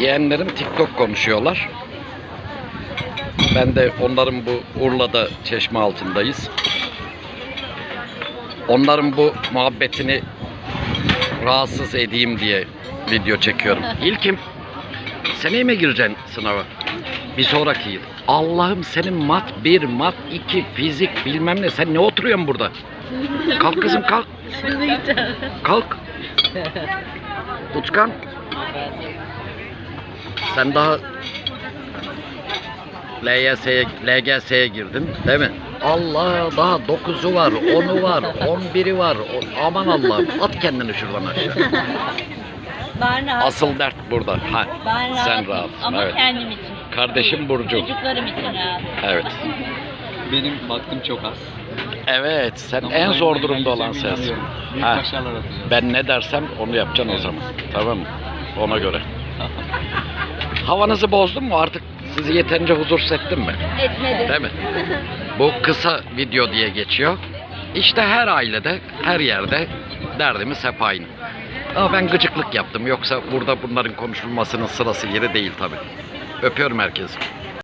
Yeğenlerim TikTok konuşuyorlar. Ben de onların bu Urla'da çeşme altındayız. Onların bu muhabbetini rahatsız edeyim diye video çekiyorum. İlkim seneye mi gireceksin sınava? Bir sonraki yıl. Allah'ım senin mat 1, mat 2, fizik bilmem ne. Sen ne oturuyorsun burada? Kalk kızım kalk. Kalk. Utkan. Sen daha LYS'ye, LGS'ye girdin değil mi? Allah daha 9'u var, 10'u var, 11'i var. O- Aman Allah'ım at kendini şuradan aşağı. Ben rahat. Asıl dert burada. Ha, ben rahatım. sen rahatsın. Ama evet. kendim için. Kardeşim Burcu. Çocuklarım için rahat. Evet. Benim vaktim çok az. Evet, sen Ama en ben zor durumda olan sensin. inanıyorum. Büyük Ha. başarılar atacağız. Ben ne dersem onu yapacaksın o zaman. Tamam mı? Ona göre. Havanızı bozdum mu artık sizi yeterince huzursuz ettim mi? Etmedi. Değil mi? Bu kısa video diye geçiyor. İşte her ailede, her yerde derdimiz hep aynı. Ama ben gıcıklık yaptım. Yoksa burada bunların konuşulmasının sırası yeri değil tabii. Öpüyorum herkesi.